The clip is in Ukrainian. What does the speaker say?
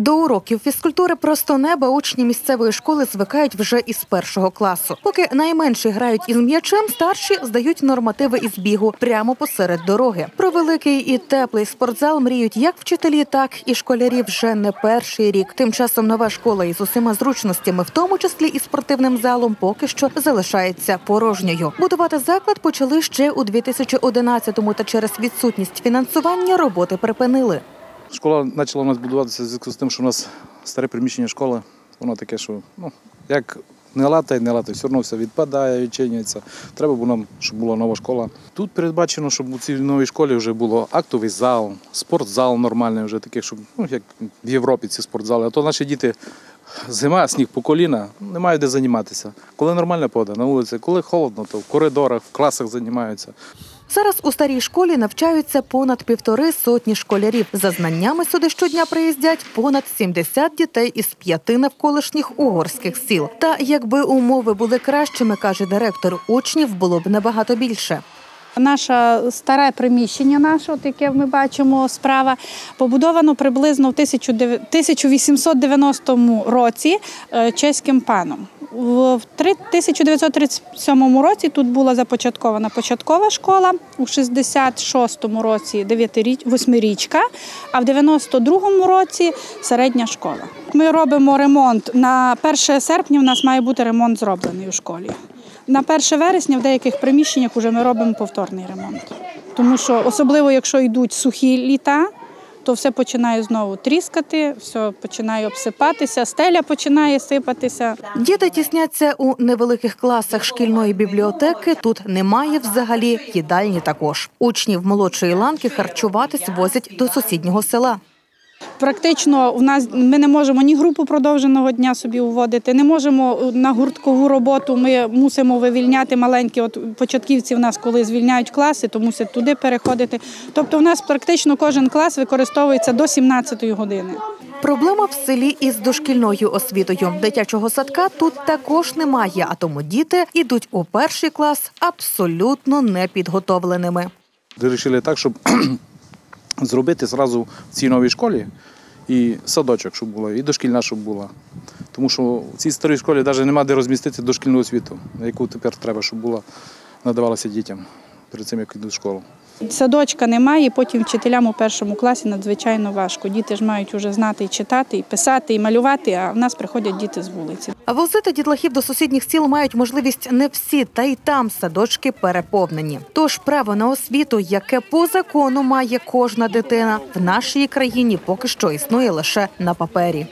До уроків фізкультури просто неба учні місцевої школи звикають вже із першого класу. Поки найменші грають із м'ячем, старші здають нормативи із бігу прямо посеред дороги. Про великий і теплий спортзал мріють як вчителі, так і школярі вже не перший рік. Тим часом нова школа із усіма зручностями, в тому числі і спортивним залом, поки що залишається порожньою. Будувати заклад почали ще у 2011-му, та через відсутність фінансування роботи припинили. Школа почала у нас будуватися в зв'язку з тим, що у нас старе приміщення школи, воно таке, що ну, як не латає, не латає, все одно все відпадає, відчинюється. Треба було нам, щоб була нова школа. Тут передбачено, щоб у цій новій школі вже було актовий зал, спортзал нормальний, вже такий, щоб ну, як в Європі ці спортзали. А то наші діти зима, сніг по коліна, не мають де займатися. Коли нормальна погода на вулиці, коли холодно, то в коридорах, в класах займаються. Зараз у старій школі навчаються понад півтори сотні школярів. За знаннями сюди щодня приїздять понад 70 дітей із п'яти навколишніх угорських сіл. Та якби умови були кращими, каже директор, учнів було б набагато більше. Наше старе приміщення, наше, от яке ми бачимо справа, побудовано приблизно в 1890 році е, чеським паном. В 1937 році тут була започаткована початкова школа, у 66-му році 8-річка, а в 92-му році середня школа. Ми робимо ремонт. На 1 серпня у нас має бути ремонт зроблений у школі. На 1 вересня в деяких приміщеннях вже ми робимо повторний ремонт. Тому що, особливо, якщо йдуть сухі літа, то все починає знову тріскати, все починає обсипатися, стеля починає сипатися. Діти тісняться у невеликих класах шкільної бібліотеки. Тут немає взагалі їдальні також. Учнів молодшої ланки харчуватись возять до сусіднього села. Практично у нас ми не можемо ні групу продовженого дня собі уводити, не можемо на гурткову роботу. Ми мусимо вивільняти маленькі. От початківці в нас, коли звільняють класи, то мусять туди переходити. Тобто, у нас практично кожен клас використовується до 17-ї години. Проблема в селі із дошкільною освітою. Дитячого садка тут також немає, а тому діти йдуть у перший клас абсолютно непідготовленими. Вирішили так, щоб зробити зразу в цій новій школі і садочок, щоб була, і дошкільна, щоб була. Тому що в цій старій школі навіть немає де розмістити дошкільну освіту, яку тепер треба, щоб була надавалася дітям перед цим, як йдуть в школу. Садочка немає, потім вчителям у першому класі надзвичайно важко. Діти ж мають вже знати і читати, і писати, і малювати, а в нас приходять діти з вулиці. А возити дітлахів до сусідніх сіл мають можливість не всі, та й там садочки переповнені. Тож право на освіту, яке по закону має кожна дитина, в нашій країні поки що існує лише на папері.